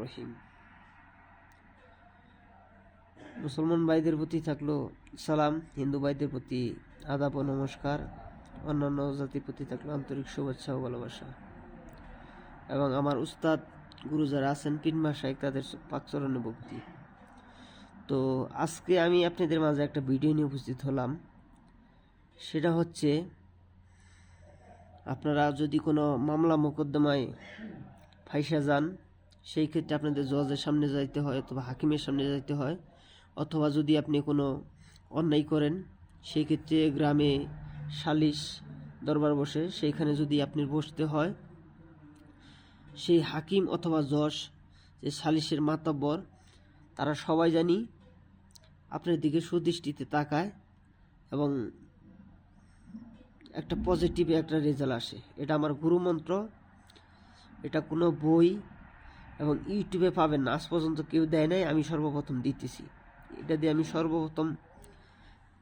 রহিম। মুসলমান ভাইদের প্রতি থাকল সালাম, হিন্দু ভাইদের প্রতি আদাব ও নমস্কার, অন্যান্য জাতির প্রতি থাকল আন্তরিক শুভেচ্ছা ও ভালোবাসা। এবং আমার উস্তাদ গুরু যারা আছেন পিনমা শাইক তাদের পাকচরণে ভক্তি। তো আজকে আমি আপনাদের মাঝে একটা ভিডিও নিয়ে উপস্থিত হলাম। সেটা হচ্ছে আপনারা যদি কোনো মামলা মোকদ্দমায় ফাইসা যান, সেই ক্ষেত্রে আপনাদের জজের সামনে যাইতে হয় অথবা হাকিমের সামনে যাইতে হয়। অথবা যদি আপনি কোনো অন্যায় করেন, সেই ক্ষেত্রে গ্রামে সালিশ দরবার বসে। সেইখানে যদি আপনি বসতে হয়, সেই হাকিম অথবা জজ যে সালিশের মাতব্বর, তারা সবাই জানি আপনার দিকে সুদৃষ্টিতে তাকায় এবং একটা পজিটিভ একটা রেজাল্ট আসে। এটা আমার গুরুমন্ত্র এটা কোনো বই এবং ইউটিউবে পাবেন না। আজ পর্যন্ত কেউ দেয় নাই, আমি সর্বপ্রথম দিতেছি। এটা দিয়ে আমি সর্বপ্রথম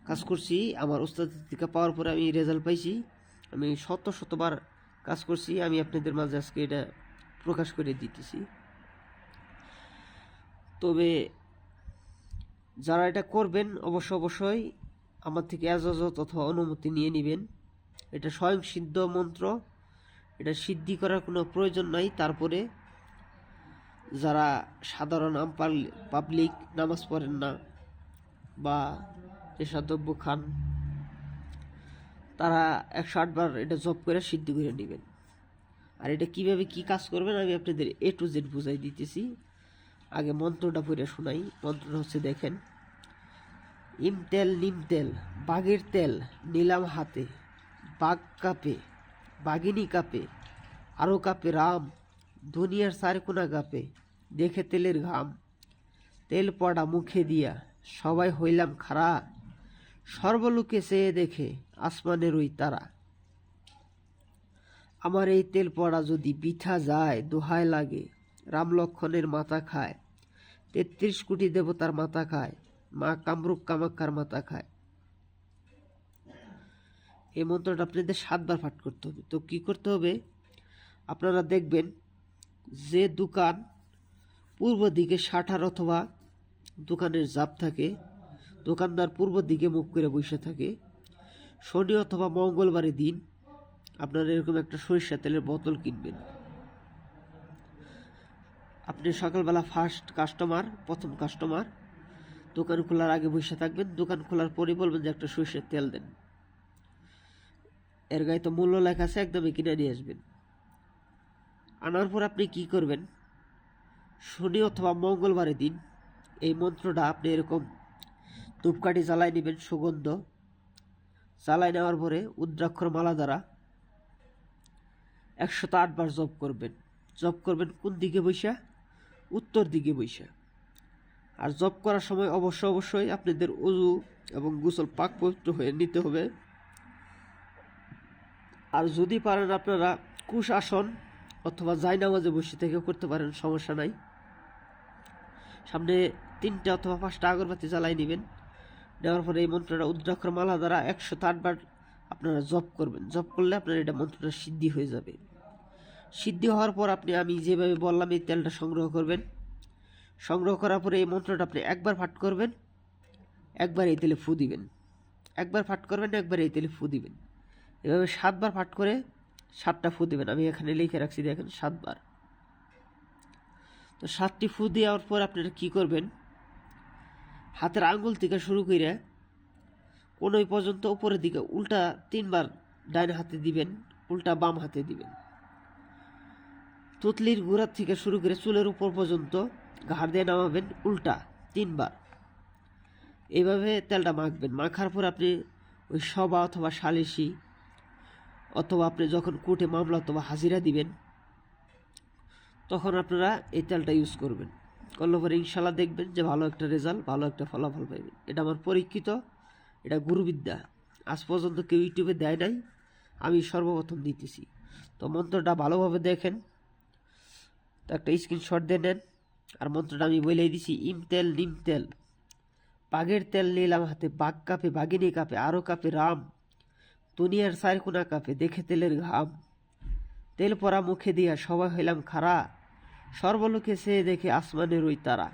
কাজ করছি। আমার ওস্তাদ থেকে পাওয়ার পরে আমি রেজাল্ট পাইছি। আমি শত শতবার কাজ করছি। আমি আপনাদের মাঝে আজকে এটা প্রকাশ করে দিতেছি। তবে যারা এটা করবেন, অবশ্য অবশ্যই আমার থেকে এজাজত অথবা অনুমতি নিয়ে নেবেন। এটা স্বয়ং সিদ্ধ মন্ত্র। এটা সিদ্ধি করার কোনো প্রয়োজন নাই। তারপরে যারা সাধারণ আম পাবলিক নামাজ পড়েন না বা পেশাদ্রব্য খান, তারা একশো আটবার এটা জব করে সিদ্ধি করে নেবেন। আর এটা কীভাবে কি কাজ করবেন আমি আপনাদের এ টু জেড বুঝাই দিতেছি। আগে মন্ত্রটা পড়ে শোনাই। মন্ত্রটা হচ্ছে দেখেন, ইম তেল নিম তেল বাঘের তেল, নিলাম হাতে। বাঘ কাপে, বাঘিনী কাপে আরও কাপে রাম, দুনিয়ার সারকোনা কাপে, দেখে তেলের ঘাম। তেল পড়া মুখে দিয়া সবাই হইলাম খাড়া, সর্বলোকে চেয়ে দেখে আসমানের ওই তারা। আমার এই তেল পড়া যদি বিঠা যায়, দোহায় লাগে, রাম লক্ষণের মাথা খায়, তেত্রিশ কোটি দেবতার মাথা খায়, মা কামরূপ কামাক্ষার মাথা খায়। এই মন্ত্রটা আপনাদের সাতবার পাঠ করতে হবে। তো কি করতে হবে? আপনারা দেখবেন যে দোকান পূর্ব দিকে শাটার অথবা দোকানের জাপ থাকে, দোকানদার পূর্ব দিকে মুখ করে বসে থাকে। শনি অথবা মঙ্গলবারের দিন আপনারা এরকম একটা সরিষা তেলের বোতল কিনবেন। আপনি সকালবেলা ফার্স্ট কাস্টমার প্রথম কাস্টমার দোকান খোলার আগে বসে থাকবেন। দোকান খোলার পরে বলবেন যে একটা সরিষার তেল দেন। এর গায়ে তো মূল্য লেখা আছে, একদমই কিনে নিয়ে আসবেন। আনার পর আপনি কি করবেন? শনি অথবা মঙ্গলবারের দিন এই মন্ত্রটা আপনি এরকম ধূপকাঠি জ্বালাই নেবেন, সুগন্ধ। জ্বালাই নেওয়ার পরে উদ্রাক্ষর মালা দ্বারা একশত আটবার জপ করবেন। জপ করবেন কোন দিকে বৈশা? উত্তর দিকে বৈশা। আর জপ করার সময় অবশ্য অবশ্যই আপনাদের উজু এবং গোসল পাক পবিত্র হয়ে নিতে হবে। আর যদি পারেন আপনারা কুশ আসন অথবা জাই নামাজে বসে থেকে করতে পারেন, সমস্যা নাই। সামনে তিনটা অথবা পাঁচটা আগরবাতি জ্বালাই নেবেন। নেওয়ার পরে এই মন্ত্রটা উদ্রাক্ষর মালা দ্বারা একশো আটবার আপনারা জপ করবেন। জপ করলে আপনার এটা মন্ত্রটা সিদ্ধি হয়ে যাবে। সিদ্ধি হওয়ার পর আপনি, আমি যেভাবে বললাম, এই তেলটা সংগ্রহ করবেন। সংগ্রহ করার পরে এই মন্ত্রটা আপনি একবার পাঠ করবেন, একবার এই তেলে ফু দিবেন। একবার ফাট করবেন, একবার এই তেলে ফু দিবেন। এভাবে সাতবার পাঠ করে সাতটা ফু দেবেন। আমি এখানে লিখে রাখছি, দেখেন, সাতবার। তো সাতটি ফু দেওয়ার পর আপনারা কি করবেন? হাতের আঙ্গুল থেকে শুরু করে কোন পর্যন্ত উপরের দিকে উল্টা তিনবার ডাইন হাতে দিবেন, উল্টা বাম হাতে দিবেন। তুতলির গোড়ার থেকে শুরু করে চুলের উপর পর্যন্ত ঘাড় দিয়ে নামাবেন উল্টা তিনবার। এইভাবে তেলটা মাখবেন। মাখার পর আপনি ওই সভা অথবা সালিশি অথবা আপনি যখন কোর্টে মামলা অথবা হাজিরা দিবেন, তখন আপনারা এই তেলটা ইউজ করবেন। করলে পরে ইনশাল্লাহ দেখবেন যে ভালো একটা রেজাল্ট ভালো একটা ফলাফল পাইবেন। এটা আমার পরীক্ষিত, এটা গুরুবিদ্যা। আজ পর্যন্ত কেউ ইউটিউবে দেয় নাই, আমি সর্বপ্রথম দিতেছি। তো মন্ত্রটা ভালোভাবে দেখেন, তো একটা স্ক্রিনশট দিয়ে নেন, আর মন্ত্রটা আমি বলেই দিছি, ইম তেল, নিম তেল। বাঘের তেল নিলাম হাতে, বাঘ কাপে, বাঘিনী কাপে আরও কাপে, রাম। দুনিয়ার সার কোনা কাপে দেখে তেলের ঘাম। তেল পরা মুখে দিয়া সবাই হইলাম খাড়া। সর্বলোকে সে দেখে আসমানের ওই তারা।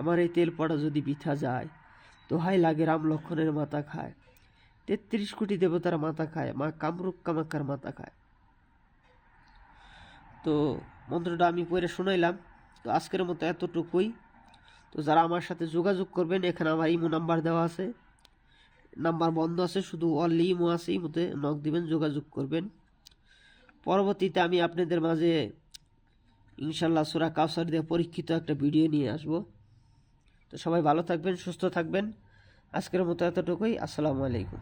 আমার এই তেল পড়া যদি বিথা যায়, দোহাই লাগে রাম লক্ষণের মাথা খায়। তেত্রিশ কোটি দেবতার মাথা খায়, মা কামরূপ কামাক্কার মাথা খায়। তো মন্ত্রটা আমি পড়ে শুনাইলাম। তো আজকের মতো এতটুকুই। তো যারা আমার সাথে যোগাযোগ করবেন, এখানে আমার ইমো নাম্বার দেওয়া আছে। নাম্বার বন্ধ আছে, শুধু অনলি আছে ইমোতে নক দিবেন, যোগাযোগ করবেন। পরবর্তীতে আমি আপনাদের মাঝে ইনশাল্লাহ সুরা কাউসার দিয়ে পরীক্ষিত একটা ভিডিও নিয়ে আসব। তো সবাই ভালো থাকবেন, সুস্থ থাকবেন। আজকের মতো এতটুকুই, আসসালামু আলাইকুম।